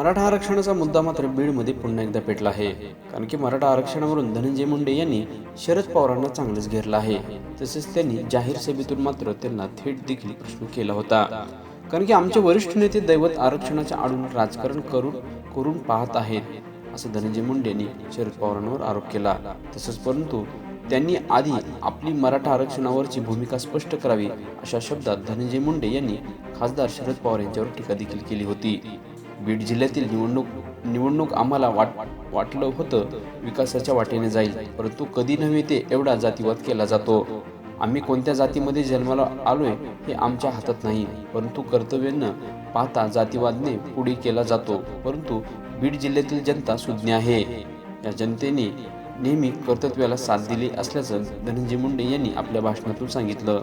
मराठा आरक्षणाचा मुद्दा मात्र बीडमध्ये पुन्हा एकदा पेटला आहे. कारण की मराठा आरक्षणावरून धनंजय मुंडे यांनी शरद पवारांना चांगलंच घेरलं आहे. तसेच त्यांनी जाहीर सभेतून मात्र त्यांना थेट देखील प्रश्न केला होता. कारण की आमचे वरिष्ठ नेते दैवत आरक्षणाच्या आडून राजकारण करून करून पाहत आहेत असं धनंजय मुंडे यांनी शरद पवारांवर आरोप केला. तसंच परंतु त्यांनी आधी आपली मराठा आरक्षणावरची भूमिका स्पष्ट करावी अशा शब्दात धनंजय मुंडे यांनी खासदार शरद पवार यांच्यावर टीका देखील केली होती. बीड जिल्ह्यातील निवडणूक निवडणूक आम्हाला वाट वाटलं होतं विकासाच्या वाटेने जाईल परंतु कधी नव्हे ते एवढा जातीवाद केला जातो. आम्ही कोणत्या जातीमध्ये जन्माला आलोय हे आमच्या हातात नाही परंतु कर्तव्यानं पाहता जातीवादने पुढे केला जातो परंतु बीड जिल्ह्यातील जनता सुज्ञ आहे. या जनतेने नेहमी कर्तव्याला साथ दिली असल्याचं धनंजय मुंडे यांनी आपल्या भाषणातून सांगितलं.